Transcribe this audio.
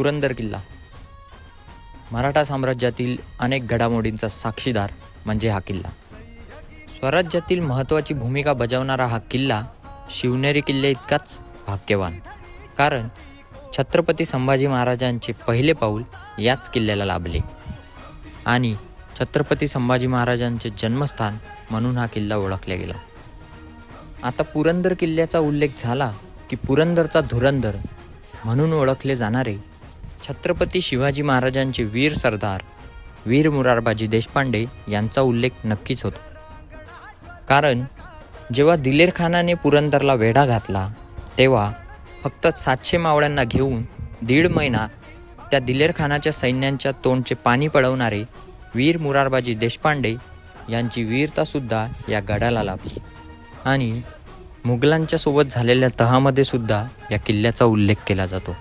पुरंदर किल्ला. मराठा साम्राज्यातील अनेक घडामोडींचा साक्षीदार म्हणजे हा किल्ला. स्वराज्यातील महत्त्वाची भूमिका बजावणारा हा किल्ला शिवनेरी किल्ले इतकाच भाग्यवान. कारण छत्रपती संभाजी महाराजांचे पहिले पाऊल याच किल्ल्याला लाभले. आणि छत्रपती संभाजी महाराजांचे जन्मस्थान म्हणून हा किल्ला ओळखला गेला. आता पुरंदर किल्ल्याचा उल्लेख झाला की पुरंदरचा धुरंदर म्हणून ओळखले जाणारे छत्रपती शिवाजी महाराजांचे वीर सरदार वीर मुरारबाजी देशपांडे यांचा उल्लेख नक्कीच होतो. कारण जेव्हा दिलेर खानाने पुरंदरला वेढा घातला तेव्हा फक्त सातशे मावळ्यांना घेऊन दीड महिना त्या दिलेर खानाच्या सैन्यांच्या तोंडचे पाणी पळवणारे वीर मुरारबाजी देशपांडे यांची वीरतासुद्धा या गडाला लाभली. आणि मुघलांच्या सोबत झालेल्या तहामध्ये सुद्धा या किल्ल्याचा उल्लेख केला जातो.